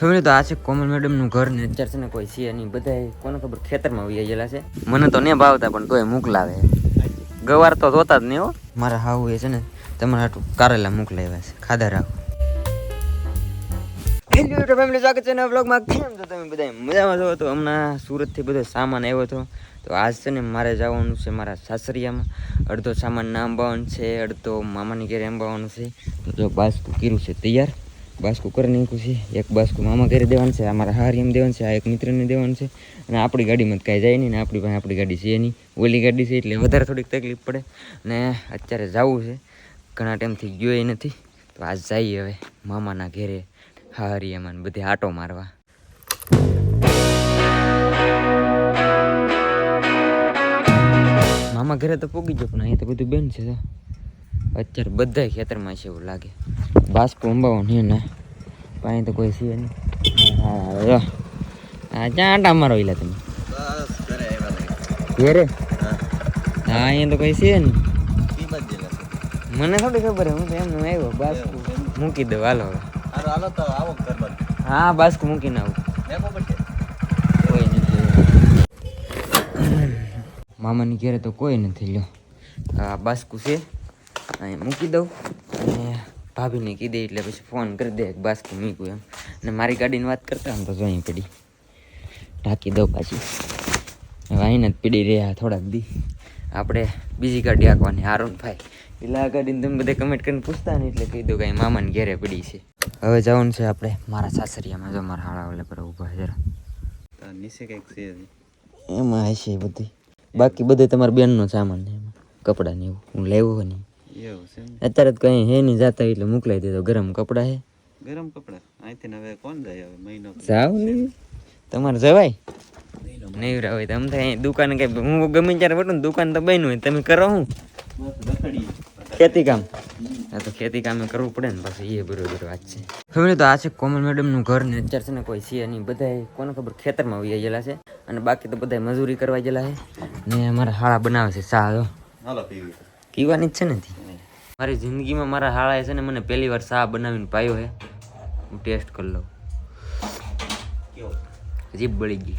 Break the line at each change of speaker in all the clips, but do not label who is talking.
Family તો આ છે કોમલ મેડમનું ઘર ને અત્યારે છે ને કોઈ છે નહીં. બધા કોને ખબર ખેતરમાં વહી ગયેલા છે. મને તો નહીં ભાવતા પણ તોય મોકલાવે. ગવાર તો જોતા જ નહીં હો. મારા હાવ એ છે ને તમારા હાટું કારેલા મોકલાવ્યા છે. ખાધા રાખો. હેલો ફેમિલી સ્વાગત છે છો તમે બધા મજામાં છો? તો હમણાં સુરતથી બધો સામાન આવ્યો હતો. તો આજ છે ને મારે જવાનું છે મારા સાસરિયામાં. અડધો સામાન ના અંબાવાનું છે, અડધો મામાની ઘેરે અંબાવાનું છે. તો જો કીરું છે, તૈયાર? બાસકું કરી નાખ્યું છે. એક બાસ્કું મામા ઘરે દેવાનું છે, અમારા હારી એમ દેવાનું છે, આ એક મિત્રને દેવાનું છે. અને આપણી ગાડીમાં કાંઈ જાય નહીં ને આપણી પાસે આપણી ગાડી છે નહીં. ઓલી ગાડી છે એટલે વધારે થોડીક તકલીફ પડે. ને અત્યારે જવું છે. ઘણા ટાઈમથી ગયો એ નથી. તો આજ જઈએ હવે મામાના ઘેરે હારિયામાં બધે આટો મારવા. મામા ઘરે તો પોગી ગયો, પણ અહીંયા તો બધું બેન છે અત્યારે બધા ખેતરમાં છે એવું લાગે. બાસ્કો અંબાવો ને ના. પણ તો કોઈ છે નહીં. હા આંટા મારો એલા તમે? ઘેરે હા. અહીંયા તો કોઈ છે નહીં. મને થોડી ખબર હે, તો એમનું આવ્યો. બાસ્કુ મૂકી દઉં હાલો હવે. હા બાસ્કુ મૂકીને આવું. કોઈ નથી. મામાની ઘેરે તો કોઈ નથી લ્યો. આ બાસ્કુ છે. અહીં મૂકી દઉં અને ભાભીને કીધી એટલે પછી ફોન કરી દે બાસ્કું મૂક્યું એમ. અને મારી ગાડીની વાત કરતા આમ તો જોઈ પડી. ઢાંકી દઉં પાછી. હવે અહીં જ પીડી રહ્યા થોડાક દી. આપણે બીજી ગાડી આંકવાની આરોન ભાઈ એટલે આ ગાડીને તમે બધા કમેન્ટ કરીને પૂછતા ને એટલે કહી દઉં કે મામાને ઘેરે પડી છે. હવે જવાનું છે આપણે મારા સાસરિયામાં જો મારા હાળા ઓલે પર ઊભા જરા.
નીચે કંઈક છે
એમાં હશે બધી બાકી બધે તમારા બેનનો સામાન છે એમાં. કપડાં ને એવું. હું લેવું હોય ને
એવું છે
અત્યારે તો કંઈ હે નહીં જાતા એટલે મોકલાઈ દીધો ગરમ કપડા હે.
ગરમ કપડા? અહીંથી હવે કોણ જાય હવે? મહિનો
જાવ નહીં તમારે જવાય? નહીં હોય તમે તો અહીં દુકાન કઈ હું ગમે ત્યારે વટું દુકાન તો બન્યું હોય. તમે કરો હું. ખેતી કામ. હા તો ખેતી કામે કરવું પડે ને પાછું. એ બરોબર વાત છે. ફેમિલી તો આ છે કોમલ મેડમનું ઘર ને અત્યારે છે ને કોઈ છે નહીં. બધા કોને ખબર ખેતરમાં વહી ગયેલા છે. અને બાકી તો બધા મજૂરી કરવા ગયેલા છે. ને અમારા હાળા બનાવે છે ચા
હાલો પીવી.
પીવાની જ છે ને મારી જિંદગીમાં મારા હાળાએ છે ને મને પહેલી વાર શાહ બનાવીને પાયો છે હું ટેસ્ટ કરી લઉં.
કેવો?
જીભ બળી ગઈ.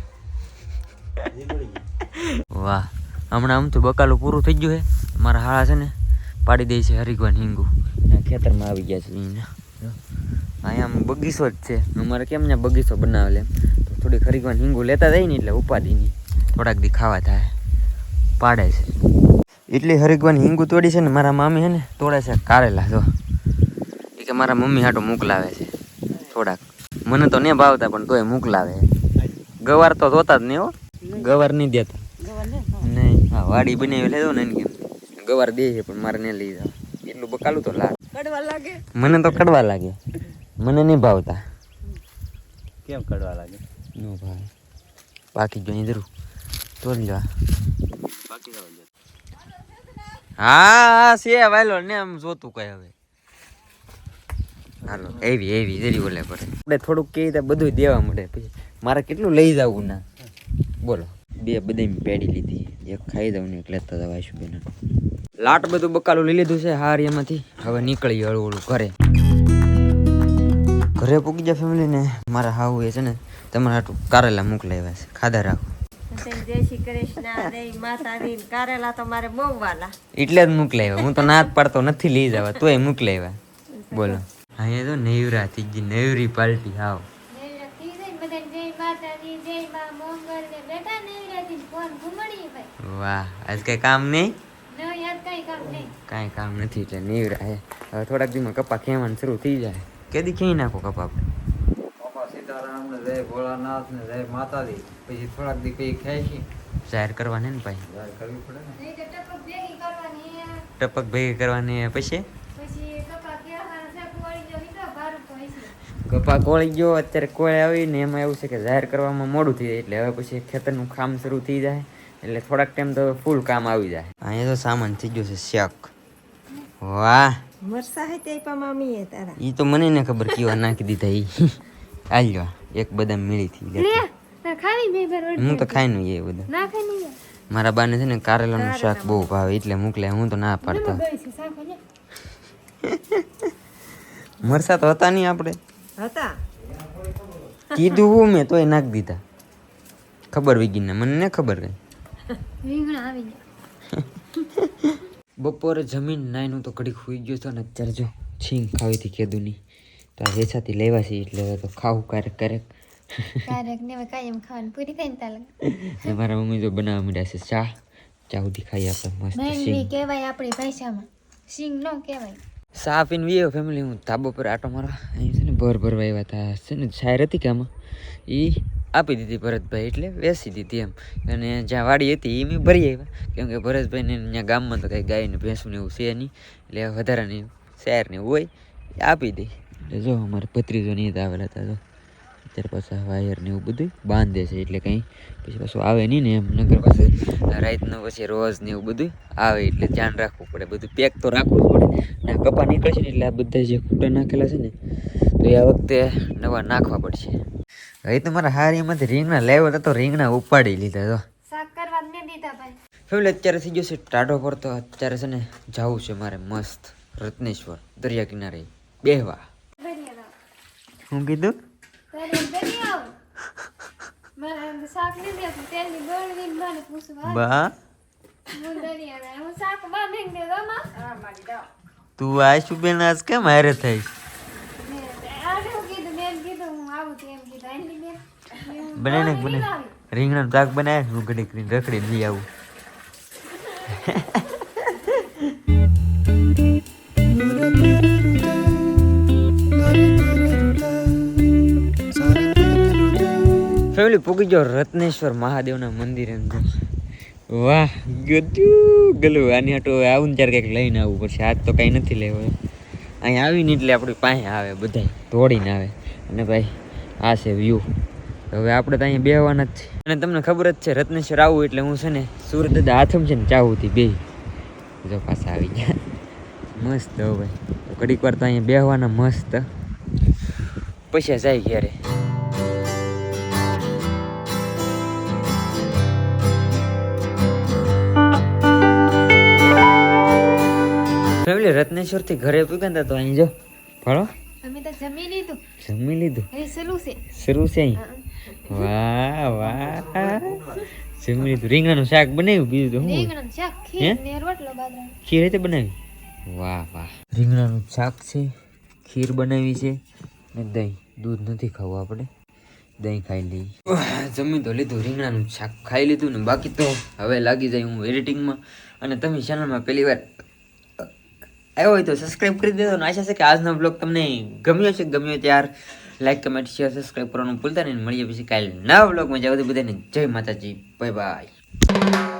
વાહ. હમણાં આમ તો બકાલું પૂરું થઈ ગયું હે. મારા હાળા છે ને પાડી દે છે હરિગવાન હિંગુ. ને ખેતરમાં આવી ગયા છે અહીંયા અહીંયા આમ બગીચો જ છે. અમારે કેમ ને બગીચો બનાવેલ એમ. તો થોડીક હરિગવાન હિંગુ લેતા જાય ને એટલે ઉપાધિની થોડાક દી ખાવા થાય. પાડે છે. એટલી હરિગવાન હિંગુ તોડી છે ને મારા મામી છે ને તોડે છે કારેલા જો. એ કે મારા મમ્મી હાટો મોકલાવે છે થોડાક. મને તો નહીં ભાવતા પણ તોય મોકલાવે. ગવાર તો જોતા જ નહીં હો. ગવાર નહીં દેતા. નહીં? હા. વાડી બનાવી લેજો ને એને કેમ. ગવાર દે છે પણ મારે નહીં લઈ જાવ. એટલું બકાલું તો લાગ.
કડવા લાગે?
મને તો કડવા લાગે. મને નહીં ભાવતા.
કેમ કડવા લાગે?
નો ભાઈ બાકી જો અહીં જરૂર. તોડી જવા
બાકી જવા
હા છે વાયલો ને આમ જોતું કઈ હવે. હાલો, એવી એવી, જરી બોલે પડે. આપણે થોડુંક કહી તો બધું દેવા મળે, પછી મારે કેટલું લઈ જવું ના? બોલો. બે બધી પેડી લીધી. એક ખાઈ દઉં ને એક લેતા જવા શું લાટ બધું બકાલું લઈ લીધું છે, હાર એમાંથી. હવે નીકળી હળવું હળવું ઘરે ઘરે પૂકી જાય ફેમિલીને મારા હાવું એ છે ને, તમારા કારેલા મોકલાવ્યા છે. ખાધા રાખો.
જય શ્રી કૃષ્ણ જય માતાજી. કારેલા તો મારે બહુ વાલા.
એટલે જ મોકલાવ્યા હું તો ના પાડતો નથી લઈ જવા. તોય મોકલાવ્યા બોલો. અહીંયા તો નેવરા થઈ ગઈ નેવરી પાર્ટી હાવ વાહ આજ કઈ કામ નહીં? કાંઈ કામ નથી એટલે નેવરા હે હવે થોડાક દીમાં કપા ખેવાનું શરૂ થઈ જાય. કેદી ખેઈ નાખો કપા આપણે?
સીતારામ ને જય ભોળાનાથ ને જય માતાજી. પછી થોડાક દી પછી ખાય છે.
જાહેર કરવાને ને ભાઈ?
જાહેર કરવી પડે ને?
ટપક ભેગી કરવાની પછી? કપા કોળી ગયો અત્યારે કોળે આવી ને એમાં એવું છે કે જાહેર કરવામાં મોડું થઈ જાય. એટલે હવે પછી ખેતરનું કામ શરૂ થઈ જાય. એટલે થોડાક ટાઈમ તો ફૂલ કામ આવી જાય. અહીંયા તો સામાન થઈ ગયો છે શક. વાહ.
મરસા હે તે પણ મામી એ તારા.
ઈ તો મને ને ખબર કેવા નાખી દીધા ઈ. આલ્યો એક બદામ થઈ થી હું તો ખાઈ નહીં એ બધા મારા બાને છે ને કારેલાનું શાક બહુ ભાવે એટલે મોકલે હું તો ના પાડતો. મરસા તો હતા નહીં આપણે.
હતા?
કીધું હું મેં તોય નાખ દીધા. ખબર વિગીને મને ને ખબર કઈ. બપોરે જમીન નાઈનું તો કડી ખુઈ ગયો હતો ને અત્યારે જો છીંગ ખાવી હતી કેદુની. તો વેચાતી લેવા છે એટલે હવે તો ખાવું ક્યારેક ક્યારેક.
ક્યારેક ને હવે કાયમ ખાવાનું પૂરી થઈને તાલે.
મારા મમ્મી તો બનાવવા માંડ્યા છે ચા. ચા સુધી ખાઈ આપણે મસ્ત સિંગ.
કહેવાય આપણી ભાષામાં. સિંગ નો કહેવાય.
ચા પીને વીએ ફેમિલી હું ધાબો પર આટો મારવા. અહીં છે ને ભર ભરવા આવ્યા હતા. છે ને શાયર હતી કે આમાં. એ આપી દીધી ભરતભાઈ એટલે બેસી દીધી એમ. અને જ્યાં વાડી હતી એ મેં ભરી આવ્યા. કેમ કે ભરતભાઈને ત્યાં ગામમાં તો કંઈ ગાય ને ભેંસું ને એવું છે નહીં. એટલે વધારાની શાયર ને એવું હોય એ આપી દે. એટલે જો અમારે ભત્રીજો નહીં આવેલા હતા જો. અત્યારે પાછા વાયર ને એવું બધું બાંધે છે એટલે કંઈ પછી પાછું આવે નહીં ને એમ. નગર પાસે રાતનું પછી રોજ ને એવું બધું આવે એટલે ધ્યાન રાખવું પડે. બધું પેક તો રાખવું પડે. ને કપા નીકળશે ને એટલે આ બધા જે ખૂટા નાખેલા છે ને તો એ આ વખતે નવા નાખવા પડશે. હવે તો મારા હારીમાંથી રીંગણા લેવો તો રીંગણા ઉપાડી લીધા તો ફેમિલી અત્યારે થઈ ગયો છે ટાઢો પર તો અત્યારે છે ને જવું છે મારે મસ્ત રત્નેશ્વર દરિયા કિનારે. બેહવા.
મને પૂછવા
બા. તું આશું બેન આજ કેમ હારે થઈશ?
બનાવીને કીધું બેન કીધું હું આવું તેમ કીધું આની બેન
બને. રીંગણાનું શાક બનાવે હું ઘડી રખડીને લઈ આવું. પૂગી ગયો રત્નેશ્વર મહાદેવના મંદિર વાહ ગયું ગલું. આની હાટું આવું ને ત્યારે કંઈક લઈને આવવું પડશે. આજ તો કાંઈ નથી લેવું અહીં આવીને એટલે આપણી પાસે આવે, બધાય દોડીને આવે. અને ભાઈ, આ છે વ્યૂ હવે આપણે તો અહીંયા બેહવાના જ છે. અને તમને ખબર જ છે, રત્નેશ્વર આવું એટલે હું છે ને સુરત દાદા હાથમ છે ને ચાહુંથી બે જો પાછા આવી ગયા. મસ્ત હો ભાઈ. ઘડીક વાર તો અહીંયા બેહવાના મસ્ત. પૈસા જાય ઘેરે ફેમિલી રત્નેશ્વરથી ઘરે પૂગ્યા ને તો અહીં જો. ફળો
અમે તો જમી લીધું.
જમી લીધું.
હવે સલું છે?
શરૂ છે અહીં? વાહ વાહ. જમી લીધું. રીંગણાનું શાક બનાવ્યું બીજું તો શું?
રીંગણાનું શાક
હે?
ખીર ને રોટલો બાજરાનો.
ખીર રીતે બનાવી વાહ વાહ. રીંગણાનું શાક છે ખીર બનાવી છે ને દહીં. દૂધ નથી ખાવું આપણે. દહીં ખાઈ લઈ જમી તો લીધું. રીંગણાનું શાક ખાઈ લીધું ને બાકી તો હવે લાગી જાય હું એડિટિંગમાં અને તમે ચેનલમાં પહેલી વાર આવ્યો હોય તો સબસ્ક્રાઇબ કરી દેજો. અને આશા છે કે આજનો બ્લોગ તમને ગમ્યો છે ગમ્યો ત્યાર લાઈક કમેન્ટ શેર સબસ્ક્રાઇબ કરવાનું ભૂલતા નહીં. મળીએ પછી કાલે નવા બ્લોગમાં જાવ બધાને જય માતાજી. Bye bye